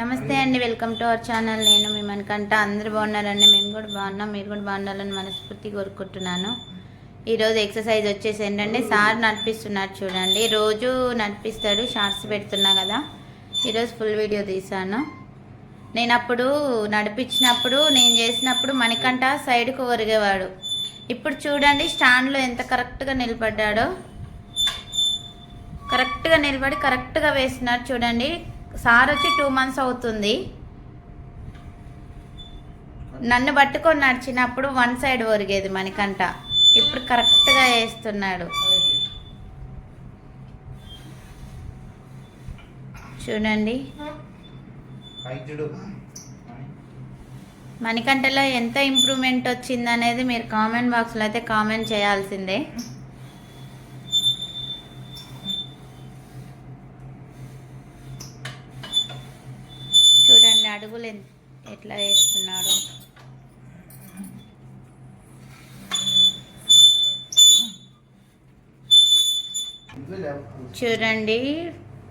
నమస్తే అండి welcome to our channel. నేను మీ మనకంట అందరు బాగున్నారండి? మేము కూడా బాగున్నాం. మీరు కూడా బాగున్నారని మనస్ఫూర్తి కోరుకుంటున్నాను. ఈరోజు ఎక్సర్సైజ్ వచ్చేసి ఏంటంటే సార్ నడిపిస్తున్నారు చూడండి. రోజు నడిపిస్తాడు షార్ట్స్ పెడుతున్నా కదా. ఈరోజు ఫుల్ వీడియో తీశాను. నేను అప్పుడు నడిపించినప్పుడు నేను చేసినప్పుడు మణికంట సైడ్కు ఒరిగేవాడు. ఇప్పుడు చూడండి స్టాండ్లో ఎంత కరెక్ట్గా నిలబడ్డాడో. కరెక్ట్గా నిలబడి కరెక్ట్గా వేస్తున్నారు చూడండి. సార్ వచ్చి టూ మంత్స్ అవుతుంది. నన్ను పట్టుకొని నడిచినప్పుడు వన్ సైడ్ ఒరిగేది మనకంట ఇప్పుడు కరెక్ట్గా వేస్తున్నాడు. చూడండి. మణికంఠలో ఎంత ఇంప్రూవ్మెంట్ వచ్చింది అనేది మీరు కామెంట్ బాక్స్లో అయితే కామెంట్ చేయాల్సిందే చూడండి అడుగులు ఎట్లా వేస్తున్నాడు చూడండి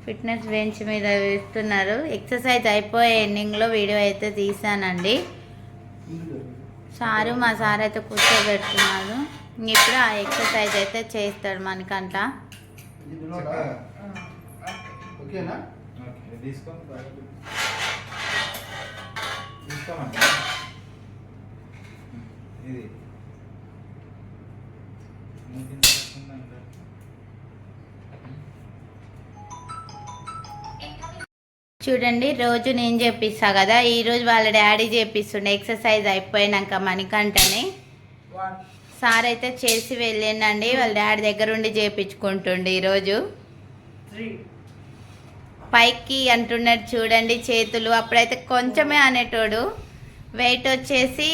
ఫిట్నెస్ బెంచ్ మీద వేస్తున్నారు. ఎక్సర్సైజ్ అయిపోయే ఎండింగ్లో వీడియో అయితే తీసానండి. సారు మా సార్ అయితే కూర్చోబెడుతున్నారు. ఇప్పుడు ఆ ఎక్సర్సైజ్ అయితే చేస్తాడు మనకంట. ఓకేనా? ఇది. చూడండి రోజు నేను చేపిస్తా కదా ఈ రోజు వాళ్ళ డాడీ చేపిస్తుండే ఎక్సర్సైజ్ అయిపోయినాక మనకంటని సార్ అయితే చేసి వెళ్ళిండండి వాళ్ళ డాడీ దగ్గర ఉండి చేపించుకుంటుండే ఈరోజు. పైకి అంటున్నాడు చూడండి చేతులు. అప్పుడైతే కొంచెమే అనేటోడు. వెయిట్ వచ్చేసి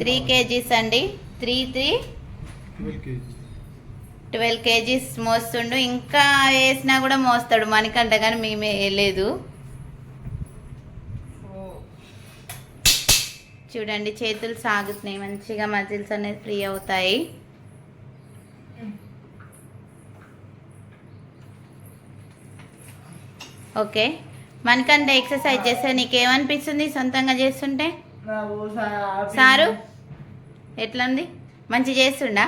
త్రీ కేజీస్ అండి. Three three. ట్వెల్వ్ కేజీస్ మోస్తుండు. ఇంకా వేసినా కూడా మోస్తాడు. మనకంట కానీ మేమే వేయలేదు. చూడండి చేతులు సాగుతున్నాయి. మంచిగా మజిల్స్ అనేది ఫ్రీ అవుతాయి. ఓకే. మనకంటే ఎక్సర్సైజ్ చేస్తే నీకేమనిపిస్తుంది? సొంతంగా చేస్తుంటే? సారు? ఎట్లా ఉంది మంచి చేస్తుండా?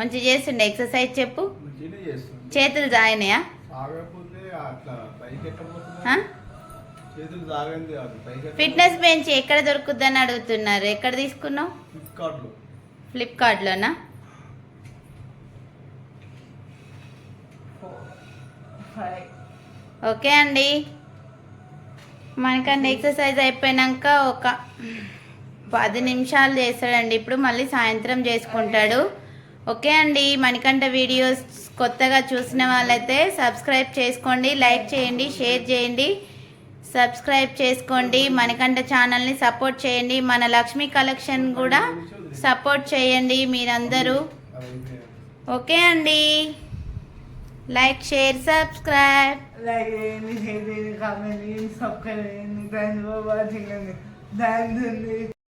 మంచి చేస్తుండే ఎక్సర్సైజ్ చెప్పు. చేతులు జాయినాయా ఫిట్నెస్ బెంచ్ ఎక్కడ దొరుకుద్దని అడుగుతున్నారు? ఎక్కడ తీసుకున్నావు? ఫ్లిప్కార్ట్లో. ఫ్లిప్కార్ట్లోనా? ఓకే అండి మనకంటే ఎక్సర్సైజ్ అయిపోయినాక ఒక పది నిమిషాలు చేస్తాడండి. ఇప్పుడు మళ్ళీ సాయంత్రం చేసుకుంటాడు. ఓకే అండి మనకంట వీడియోస్ కొత్తగా చూసిన వాళ్ళైతే సబ్స్క్రైబ్ చేసుకోండి. లైక్ చేయండి షేర్ చేయండి. సబ్స్క్రైబ్ చేసుకోండి. మనకంట ఛానల్ని సపోర్ట్ చేయండి. మన లక్ష్మీ కలెక్షన్ కూడా సపోర్ట్ చేయండి మీరందరూ. ఓకే అండి లైక్ షేర్ సబ్స్క్రైబ్ లైక్ చేయండి షేర్ చేయండి కామెంట్ చేయండి సబ్స్క్రైబ్ చేయండి థ్యాంక్ యూ థ్యాంక్స్ అండి